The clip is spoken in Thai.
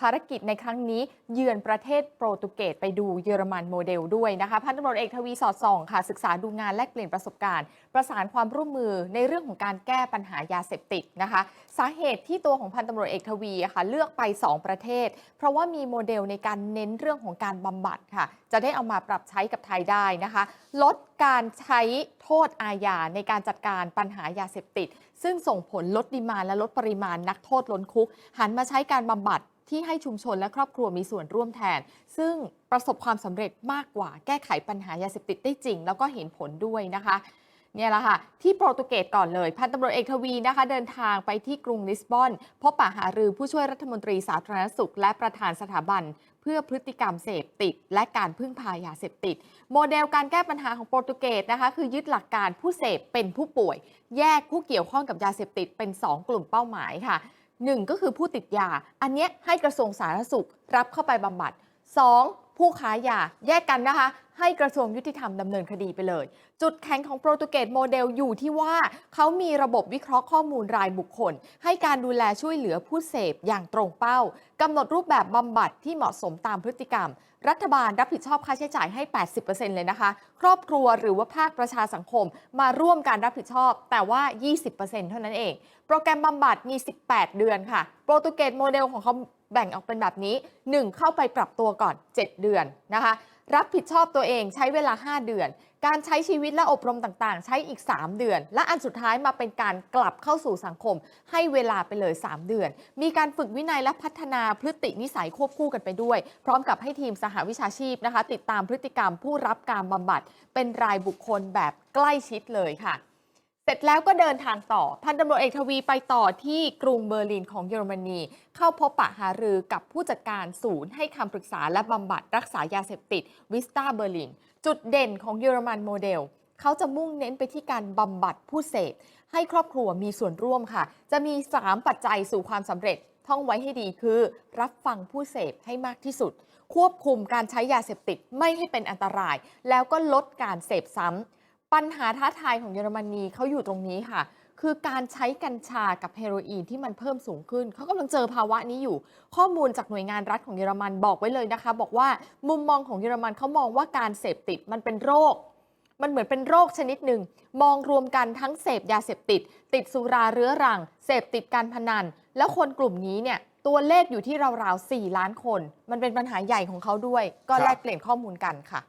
ภารกิจในครั้งนี้เยือนประเทศโปรตุเกสไปดูเยอรมันโมเดลด้วยนะคะพันตำรวจเอกทวีสอดส่อง ค่ะศึกษาดูงานแลกเปลี่ยนประสบการณ์ ประสานความร่วมมือในเรื่องของการแก้ปัญหายาเสพติดนะคะ สาเหตุที่ตัวของพันตำรวจเอกทวีค่ะเลือกไป 2 ประเทศ เพราะว่ามีโมเดลในการเน้นเรื่องของการบำบัดค่ะ จะได้เอามาปรับใช้กับไทยได้นะคะ ลดการใช้โทษอาญาในการจัดการปัญหายาเสพติด ซึ่งส่งผลลดดีมานและลดปริมาณนักโทษล้นคุก หันมาใช้การบำบัด ที่ให้ชุมชนและครอบครัวมีส่วนร่วมแทน ซึ่งประสบความสำเร็จมากกว่าแก้ไขปัญหายาเสพติดได้จริง แล้วก็เห็นผลด้วยนะคะเนี่ยแหละค่ะ ที่โปรตุเกสก่อนเลย พันตำรวจเอกทวีนะคะ เดินทางไปที่กรุงลิสบอน พบปะหารือผู้ช่วยรัฐมนตรีสาธารณสุข และประธานสถาบัน เพื่อพฤติกรรมเสพติด และการพึ่งพายาเสพติด โมเดลการแก้ปัญหาของโปรตุเกสนะคะ คือยึดหลักการผู้เสพเป็นผู้ป่วย แยกผู้เกี่ยวข้องกับยาเสพติดเป็น 2 กลุ่มเป้าหมายค่ะ 1 ก็คือผู้ติดยา อันเนี้ยให้กระทรวงสาธารณสุขรับเข้าไปบำบัด 2. ผู้ค้ายาแยกกันนะคะ ให้กระทรวงยุติธรรมดำเนินคดีไปเลย จุดแข็งของโปรตุเกสโมเดลอยู่ที่ว่า เขามีระบบวิเคราะห์ข้อมูลรายบุคคล ให้การดูแลช่วยเหลือผู้เสพอย่างตรงเป้ากำหนดรูปแบบบำบัดที่เหมาะสมตามพฤติกรรม รัฐบาลรับผิดชอบค่าใช้จ่ายให้ 80%เลยนะคะ ครอบครัวหรือว่าภาคประชาสังคมมาร่วมการรับผิดชอบ แต่ว่า 20%เท่านั้นเอง โปรแกรมบำบัดมี 18 เดือนค่ะ โปรตุเกสโมเดลของเขา แบ่งออกเป็นแบบนี้ 1 เข้าไปปรับตัวก่อน 7 เดือนนะคะ รับผิดชอบตัวเองใช้เวลา 5 เดือน การใช้ชีวิตและอบรมต่างๆ ใช้อีก 3 เดือน และอันสุดท้ายมาเป็นการกลับเข้าสู่สังคม ให้เวลาไปเลย 3 เดือน มีการฝึกวินัยและพัฒนาพฤตินิสัยควบคู่กันไปด้วย พร้อมกับให้ทีมสหวิชาชีพนะคะ ติดตามพฤติกรรมผู้รับการบำบัดเป็นรายบุคคลแบบใกล้ชิดเลยค่ะ ร็จแล้วก็เดินทางต่อ พันตำรวจเอกทวีไปต่อที่กรุงเบอร์ลินของเยอรมนี เข้าพบปะหารือกับผู้จัดการศูนย์ให้คำปรึกษาและบำบัดรักษายาเสพติดวิสตาเบอร์ลิน จุดเด่นของเยอรมันโมเดล เขาจะมุ่งเน้นไปที่การบำบัดผู้เสพ ให้ครอบครัวมีส่วนร่วมค่ะ จะมี 3 ปัจจัยสู่ความสำเร็จ ท่องไว้ให้ดีคือ รับฟังผู้เสพให้มากที่สุด ควบคุมการใช้ยาเสพติดไม่ให้เป็นอันตราย แล้วก็ลดการเสพซ้ำ ปัญหาท้าทายของเยอรมนีเขาอยู่ตรงนี้ค่ะ คือการใช้กัญชากับเฮโรอีนที่มันเพิ่มสูงขึ้น เขากำลังเจอภาวะนี้อยู่ ข้อมูลจากหน่วยงานรัฐของเยอรมันบอกไว้เลยนะคะ บอกว่ามุมมองของเยอรมันเขามองว่าการเสพติดมันเป็นโรค มันเหมือนเป็นโรคชนิดหนึ่ง มองรวมกันทั้งเสพยาเสพติด ติดสุราเรื้อรัง เสพติดการพนัน แล้วคนกลุ่มนี้เนี่ยตัวเลขอยู่ที่ราวๆ4ล้านคน มันเป็นปัญหาใหญ่ของเขาด้วย ก็ครับแลกเปลี่ยนข้อมูลกันค่ะ